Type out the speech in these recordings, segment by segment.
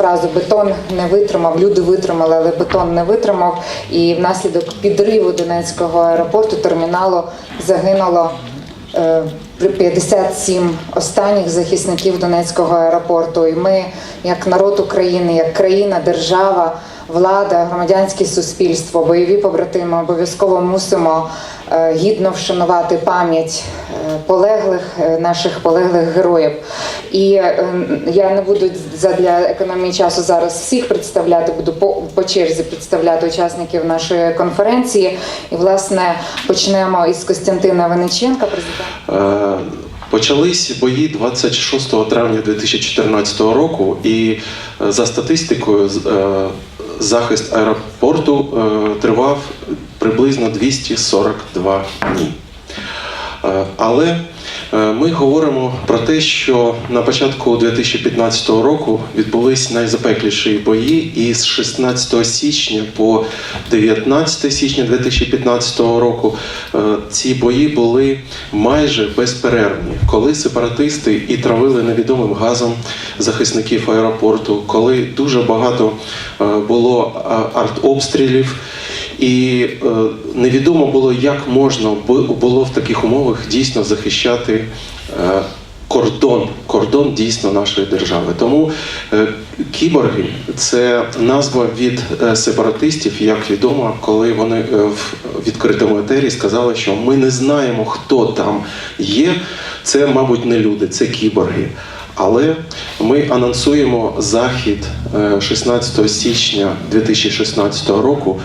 фразу бетон не витримав, люди витримали, але бетон не витримав. І внаслідок підриву Донецького аеропорту терміналу загинуло е, при 57 останніх захисників Донецького аеропорту. І ми, як народ України, як країна, держава, влада, громадянське суспільство, бойові побратими, обов'язково мусимо е, гідно вшанувати пам'ять е, полеглих е, наших полеглих героїв. І я не буду задля економії часу зараз всіх представляти, буду по, по черзі представляти учасників нашої конференції. І власне почнемо із Костянтина Вениченка, президента. Почались бої 26 травня 2014 року, і за статистикою захист аеропорту е, тривав приблизно 242 дні. Е, Але ми говоримо про те, що на початку 2015 року відбулись найзапекліші бої, і з 16 січня по 19 січня 2015 року е, ці бої були майже безперервні, коли сепаратисти і травили невідомим газом захисників аеропорту, коли дуже багато е, було артобстрілів. І е, невідомо було, як можна бу- було в таких умовах дійсно захищати е, кордон, кордон дійсно нашої держави. Тому е, кіборги це назва від е, сепаратистів, як відомо, коли вони е, в відкритому етері сказали, що ми не знаємо, хто там є. Це, мабуть, не люди, це кіборги. Але ми анонсуємо захід е, 16 січня 2016 року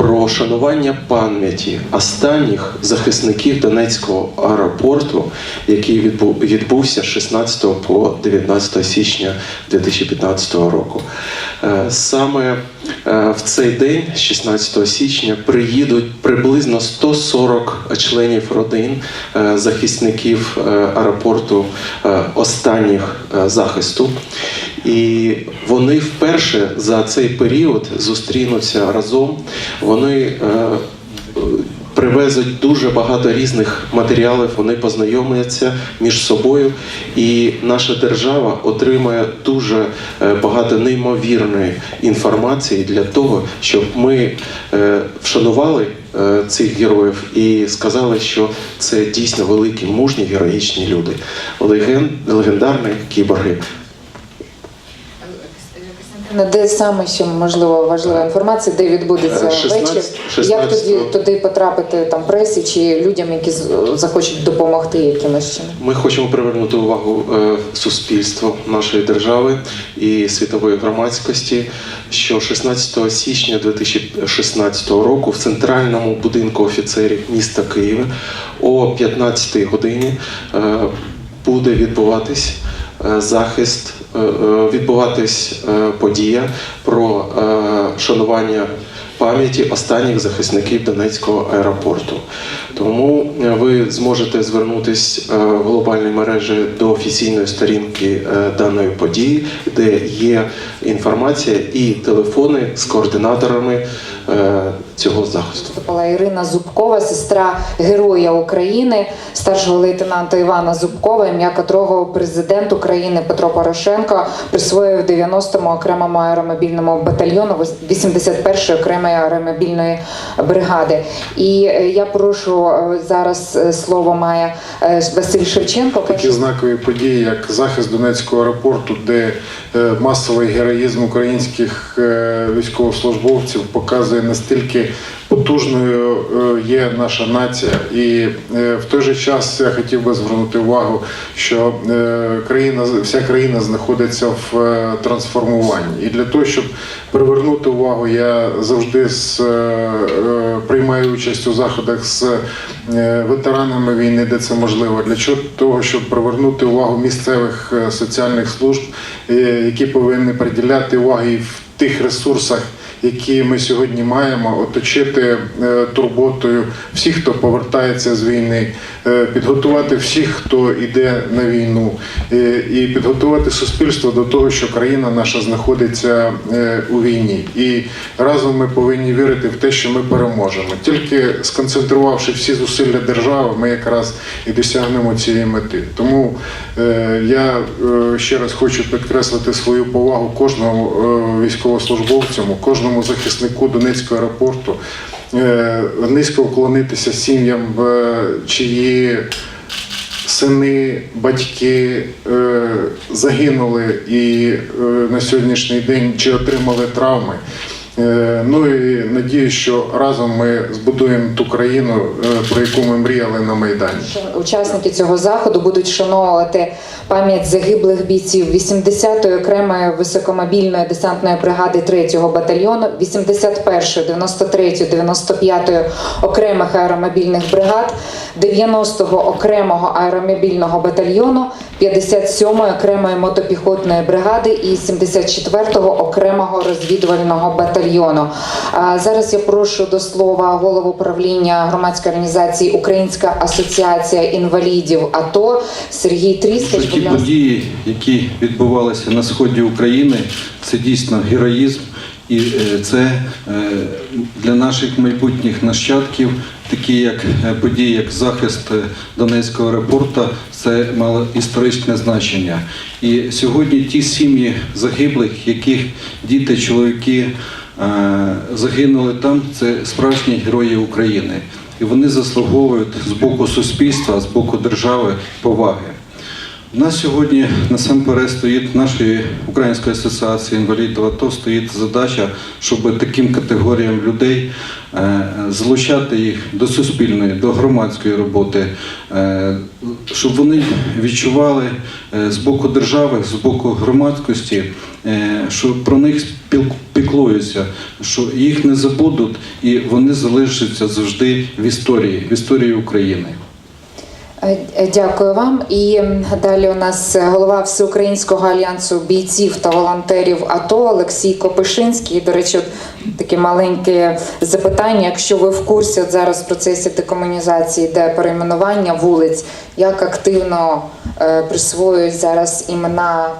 про шанування пам'яті останніх захисників Донецького аеропорту, який відбу- відбувся з 16 по 19 січня 2015 року. Е, Саме е, в цей день, 16 січня, приїдуть приблизно 140 членів родин е, захисників аеропорту останніх захисту. І вони вперше за цей період зустрінуться разом. Вони е, привезуть дуже багато різних матеріалів, вони познайомляться між собою, і наша держава отримає дуже е, багато неймовірної інформації для того, щоб ми е, вшанували цих героїв і сказали, що це дійсно великі, мужні, героїчні люди. Леген, легендарні кіборги. Костянтина, Де саме ще можливо важлива інформація, де відбудеться Е, 16 вечір? 16 Як тоді туди потрапити там пресі чи людям, які захочуть допомогти якимось чином? Ми хочемо привернути увагу е, суспільства нашої держави і світової громадськості, що 16 січня 2016 року в центральному будинку офіцерів міста Києва о 15 годині е, буде відбуватись е, захист, е, е, відбуватись е, подія про е, шанування пам'яті останніх захисників Донецького аеропорту. Тому е, ви зможете звернутись е, в глобальній мережі до офіційної сторінки е, даної події, де є інформація і телефони з координаторами цього захисту. Була Ірина Зубкова, сестра Героя України, старшого лейтенанта Івана Зубкова, ім'я котрого президент України Петро Порошенко присвоїв 90-му окремому аеромобільному батальйону 81-ї окремої аеромобільної бригади. І е, я прошу е, зараз е, слово має Василь Шевченко. Такі знакові події, як захист Донецького аеропорту, де масовий героїзм українських військовослужбовців показує настільки потужною е, є наша нація. І е, в той же час я хотів би звернути увагу, що е, країна, вся країна знаходиться в трансформуванні. І для того, щоб привернути увагу, я завжди з, приймаю участь у заходах з ветеранами війни, де це можливо, для того, щоб привернути увагу місцевих соціальних служб, які повинні приділяти увагу і в тих ресурсах, які ми сьогодні маємо, оточити е, турботою всіх, хто повертається з війни, е, підготувати всіх, хто йде на війну, е, і підготувати суспільство до того, що країна наша знаходиться у війні. І разом ми повинні вірити в те, що ми переможемо. Тільки сконцентрувавши всі зусилля держави, ми якраз і досягнемо цієї мети. Тому я ще раз хочу підкреслити свою повагу кожному військовослужбовцю, кожному захиснику Донецького аеропорту, е, низько вклонитися сім'ям, чиї сини, батьки е, загинули і е, на сьогоднішній день чи отримали травми. Ну і надію, що разом ми збудуємо ту країну, про яку ми мріяли на Майдані. Учасники цього заходу будуть вшановувати пам'ять загиблих бійців 80-ї окремої високомобільної десантної бригади 3-го батальйону, 81-ї, 93-ї, 95-ї окремих аеромобільних бригад, 90-го окремого аеромобільного батальйону, 57-ї окремої мотопіхотної бригади і 74-го окремого розвідувального батальйону. А Зараз я прошу до слова голову правління громадської організації Українська асоціація інвалідів АТО Сергій Тріскач. Ті події, які відбувалися на сході України, це дійсно героїзм, і е, це е, для наших майбутніх нащадків, такі як е, події, як захист Донецького аеропорту, це мало історичне значення. І сьогодні ті сім'ї загиблих, яких діти, чоловіки загинули там, це справжні герої України. І вони заслуговують з боку суспільства, з боку держави поваги. У нас сьогодні насамперед стоїть нашої Української асоціації інвалідів АТО стоїть задача, щоб таким категоріям людей е, залучати їх до суспільної, до громадської роботи, е, щоб вони відчували е, з боку держави, з боку громадськості, що про них піклуються, що їх не забудуть і вони залишаться завжди в історії, в історії України. Е, Дякую вам. І далі у нас голова Всеукраїнського альянсу бійців та волонтерів АТО Олексій Копишинський. До речі, от таке маленьке запитання. Якщо ви в курсі от зараз в процесі декомунізації, де перейменування вулиць, як активно е, присвоюють зараз імена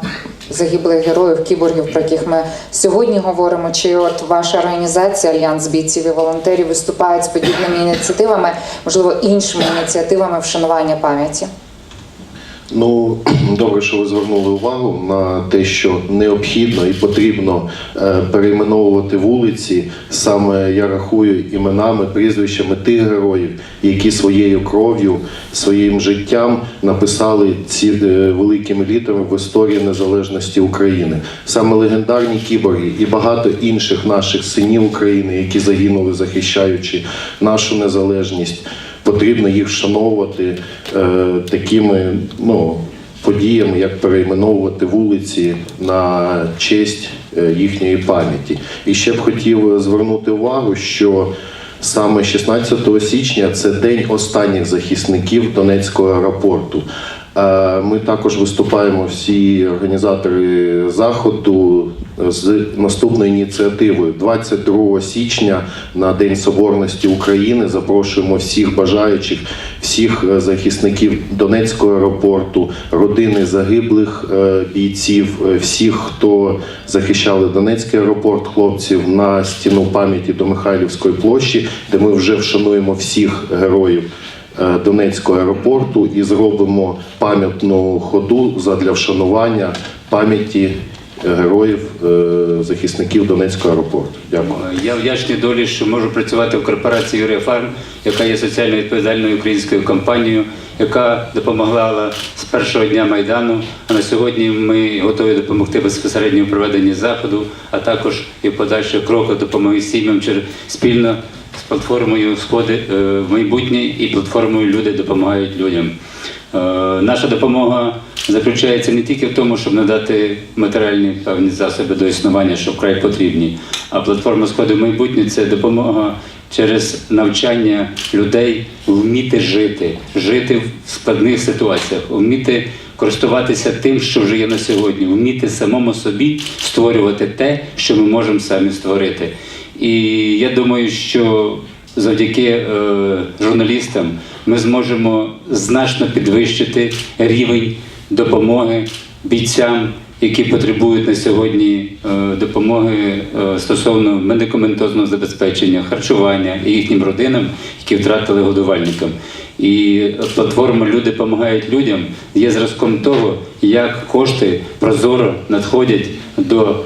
загиблих героїв, кіборгів, про яких ми сьогодні говоримо, чи от ваша організація Альянс бійців і волонтерів виступають з подібними ініціативами, можливо, іншими ініціативами вшанування пам'яті? Ну, добре, що ви звернули увагу на те, що необхідно і потрібно е, перейменовувати вулиці. Саме я рахую іменами, прізвищами тих героїв, які своєю кров'ю, своїм життям написали ці е, великими літерами в історії незалежності України. Саме легендарні кіборги і багато інших наших синів України, які загинули, захищаючи нашу незалежність потрібно їх вшановувати е, такими ну, подіями, як перейменовувати вулиці на честь е, їхньої пам'яті. І ще б хотів звернути увагу, що саме 16 січня це день останніх захисників Донецького аеропорту. Е, Ми також виступаємо всі організатори заходу з наступною ініціативою. 22 січня на День Соборності України запрошуємо всіх бажаючих, всіх е, захисників Донецького аеропорту, родини загиблих е, бійців, е, всіх, хто захищали Донецький аеропорт, хлопців на стіну пам'яті до Михайлівської площі, де ми вже вшануємо всіх героїв. Донецького аеропорту і зробимо пам'ятну ходу задля вшанування пам'яті героїв е, захисників Донецького аеропорту. Дякую. Я вдячний долі, що можу працювати в корпорації «Юріфарм», яка є соціально відповідальною українською компанією, яка допомагала з першого дня Майдану. А на сьогодні ми готові допомогти безпосередньо в проведенні заходу, а також і подальших кроках допомоги сім'ям через спільно з платформою Сходи е, в майбутнє і платформою Люди допомагають людям. Е, Наша допомога заключається не тільки в тому, щоб надати матеріальні певні засоби до існування, що вкрай потрібні, а платформа «Сходи в майбутнє це допомога через навчання людей вміти жити, жити в складних ситуаціях, вміти користуватися тим, що вже є на сьогодні, вміти самому собі створювати те, що ми можемо самі створити. І я думаю, що завдяки е, журналістам ми зможемо значно підвищити рівень допомоги бійцям, які потребують на сьогодні е, допомоги е, стосовно медикаментозного забезпечення, харчування і їхнім родинам, які втратили годувальникам. І платформа Люди допомагають людям є зразком того, як кошти прозоро надходять до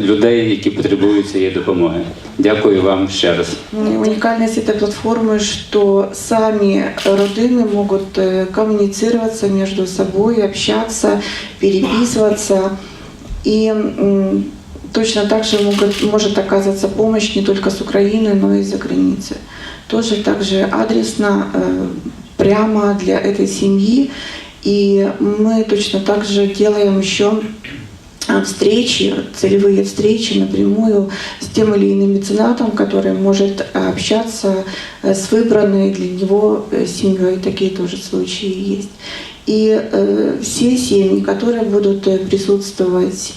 людей, які потребують цієї допомоги. Дякую вам ще раз. М, Уникальность этой платформы, что сами родины могут э, коммуницироваться между собой, общаться, переписываться. И м, точно так же могут, может оказываться помощь не только с Украины, но и за границей. Тоже также адресно, э, прямо для этой семьи. И мы точно так же делаем еще а, встречи, целевые встречи напрямую с тем или иным меценатом, который может а, общаться э, с выбранной для него э, семьей. Такие тоже случаи есть. И э, все семьи, которые будут э, присутствовать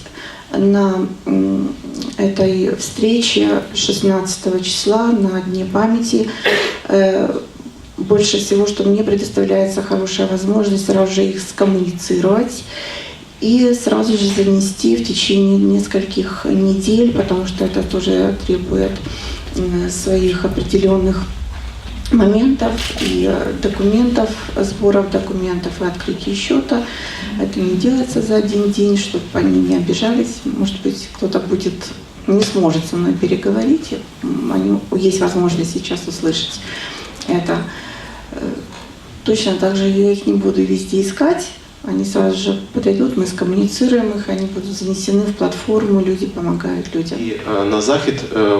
на этой встрече 16 числа на Дне памяти, э, больше всего, что мне предоставляется хорошая возможность сразу же их скоммуницировать и сразу же занести в течение нескольких недель, потому что это тоже требует своих определенных моментов и документов, сборов документов и открытия счета. Это не делается за один день, чтобы они не обижались. Может быть, кто-то будет не сможет со мной переговорить. Они, есть возможность сейчас услышать это. Э, Точно так же я их не буду везде искать. Они сразу же подойдут, мы скоммуницируем их, они будут занесены в платформу, люди помогают людям. І е, на захід е,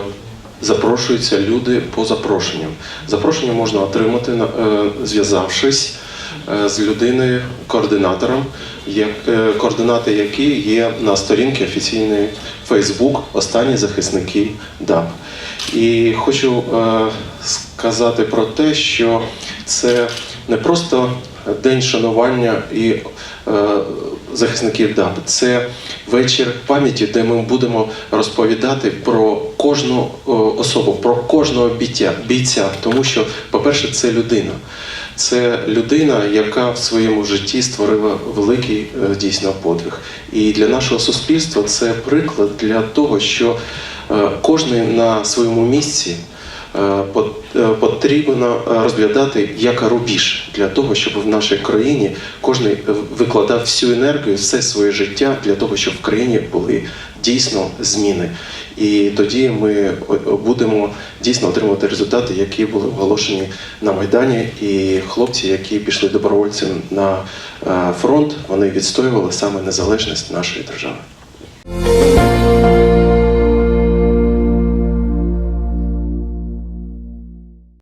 запрошуються люди по запрошенням. Запрошення можна отримати, е, зв'язавшись з людиною, координатором, як- е, координати які є на сторінці офіційної Facebook Останні захисники ДАП. І хочу е, сказати про те, що це не просто день шанування і е, захисників ДАП. Це вечір пам'яті, де ми будемо розповідати про кожну о, особу, про кожного бійця. Тому що, по-перше, це людина. Це людина, яка в своєму житті створила великий е, дійсно подвиг. І для нашого суспільства це приклад для того, що е, кожен на своєму місці е, е, потрібно е, розглядати як рубіж для того, щоб в нашій країні кожен е, викладав всю енергію, все своє життя для того, щоб в країні були дійсно зміни. І тоді ми будемо дійсно отримувати результати, які були оголошені на Майдані. І хлопці, які пішли добровольцем на е, фронт, вони відстоювали саме незалежність нашої держави.